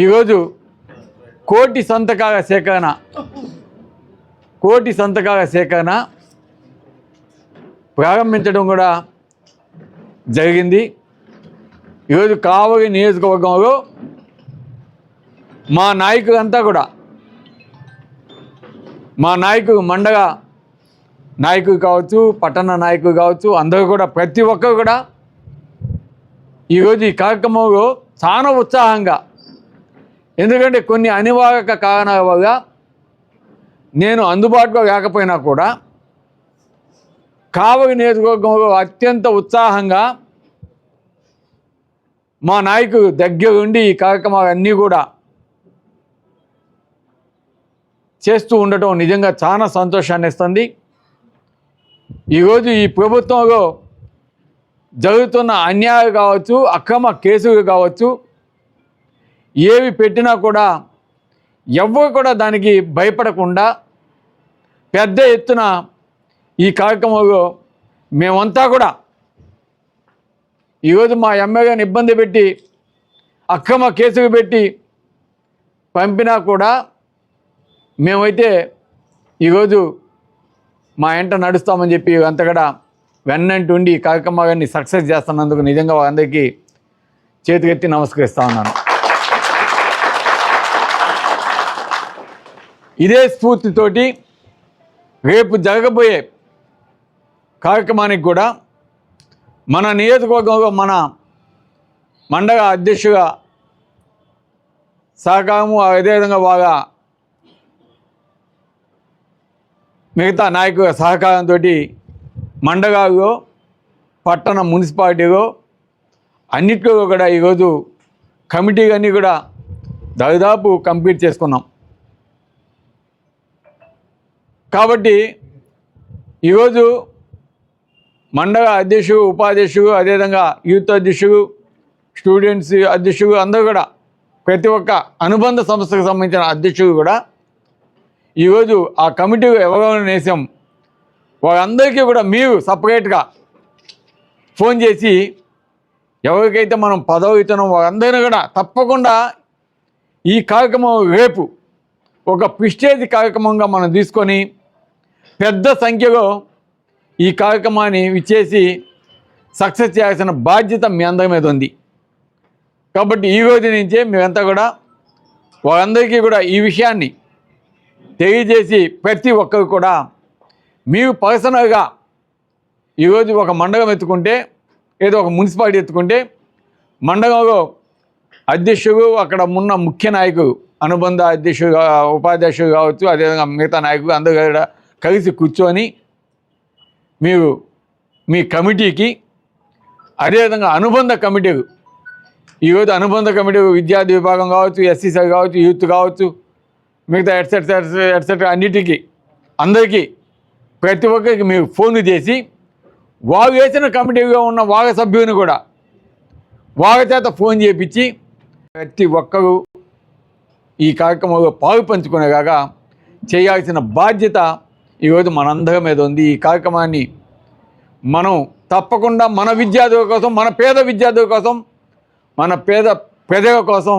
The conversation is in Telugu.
ఈరోజు కోటి సంతకాల సేకరణ. కోటి సంతకాల సేకరణ ప్రారంభించడం కూడా జరిగింది. ఈరోజు కావలి నియోజకవర్గంలో మా నాయకులంతా కూడా మా నాయకుడు మండగ నాయకుడు కావచ్చు పట్టణ నాయకుడు కావచ్చు అందరూ కూడా ప్రతి ఒక్కరు కూడా ఈరోజు ఈ కార్యక్రమంలో చాలా ఉత్సాహంగా ఎందుకంటే కొన్ని అనివార్య కారణాల వల్ల నేను అందుబాటులో లేకపోయినా కూడా కావలి నియోజకవర్గంలో అత్యంత ఉత్సాహంగా మా నాయకుడు దగ్గరుండి ఈ కార్యక్రమాలన్నీ కూడా చేస్తూ ఉండటం నిజంగా చాలా సంతోషాన్ని ఇస్తుంది. ఈరోజు ఈ ప్రభుత్వంలో జరుగుతున్న అన్యాయం కావచ్చు అక్రమ కేసులు కావచ్చు ఏవి పెట్టినా కూడా ఎవ్వరు కూడా దానికి భయపడకుండా పెద్ద ఎత్తున ఈ కార్యక్రమంలో మేమంతా కూడా ఈరోజు మా ఎమ్మెల్యేని ఇబ్బంది పెట్టి అక్రమ కేసులు పెట్టి పంపినా కూడా మేమైతే ఈరోజు మా ఎంట నడుస్తామని చెప్పి అంతా కూడా వెన్నంటుండి ఈ కార్యక్రమాన్ని సక్సెస్ చేస్తున్నందుకు నిజంగా అందరికీ చేతికెత్తి నమస్కరిస్తా ఉన్నాను. ఇదే స్ఫూర్తితోటి రేపు జరగబోయే కార్యక్రమానికి కూడా మన నియోజకవర్గంలో మన మండల అధ్యక్షుగా సహకారము అదేవిధంగా బాగా మిగతా నాయకుల సహకారంతో మండగాలో పట్టణ మున్సిపాలిటీలో అన్నిట్లో కూడా ఈరోజు కమిటీ అన్నీ కూడా దాదాపు కంప్లీట్ చేసుకున్నాం. కాబట్టి ఈరోజు మండల అధ్యక్షుడు ఉపాధ్యక్షుడు అదేవిధంగా యూత్ అధ్యక్షుడు స్టూడెంట్స్ అధ్యక్షుడు అందరూ కూడా ప్రతి ఒక్క అనుబంధ సంస్థకు సంబంధించిన అధ్యక్షుడు కూడా ఈరోజు ఆ కమిటీ ఎవరైనా నేసాం వాళ్ళందరికీ కూడా మీరు సపరేట్గా ఫోన్ చేసి ఎవరికైతే మనం పదవి ఇస్తున్నాం వాళ్ళందరినీ కూడా తప్పకుండా ఈ కార్యక్రమం రేపు ఒక ప్రిస్టేజ్ కార్యక్రమంగా మనం తీసుకొని పెద్ద సంఖ్యలో ఈ కార్యక్రమాన్ని విచ్చేసి సక్సెస్ చేయాల్సిన బాధ్యత మీ అందరి మీద ఉంది. కాబట్టి ఈ రోజు నుంచే మేమంతా కూడా వారందరికీ కూడా ఈ విషయాన్ని తెలియజేసి ప్రతి ఒక్కరు కూడా మీరు పర్సనల్గా ఈరోజు ఒక మండలం ఎత్తుకుంటే ఏదో ఒక మున్సిపాలిటీ ఎత్తుకుంటే మండలంలో అధ్యక్షుడు అక్కడ ఉన్న ముఖ్య నాయకుడు అనుబంధ అధ్యక్షుడు ఉపాధ్యక్షుడు కావచ్చు అదేవిధంగా మిగతా నాయకుడు అందరూ కూడా కలిసి కూర్చొని మీరు మీ కమిటీకి అదేవిధంగా అనుబంధ కమిటీలు ఈరోజు అనుబంధ కమిటీ విద్యార్థి విభాగం కావచ్చు ఎస్సీసీ కావచ్చు యూత్ కావచ్చు మిగతా ఎట్సెట్రా ఎట్సెట్రా అన్నిటికీ అందరికీ ప్రతి ఒక్కరికి మీరు ఫోన్ చేసి వారు వేసిన కమిటీగా ఉన్న వాగ సభ్యుని కూడా వాగ చేత ఫోన్ చేపించి ప్రతి ఒక్కరూ ఈ కార్యక్రమంలో పాలు పంచుకునేలాగా చేయాల్సిన బాధ్యత ఈరోజు మనందరి మీద ఉంది ఈ కార్యక్రమాన్ని. మనం తప్పకుండా మన విద్యార్థుల కోసం మన పేద విద్యార్థుల కోసం మన పేద ప్రజల కోసం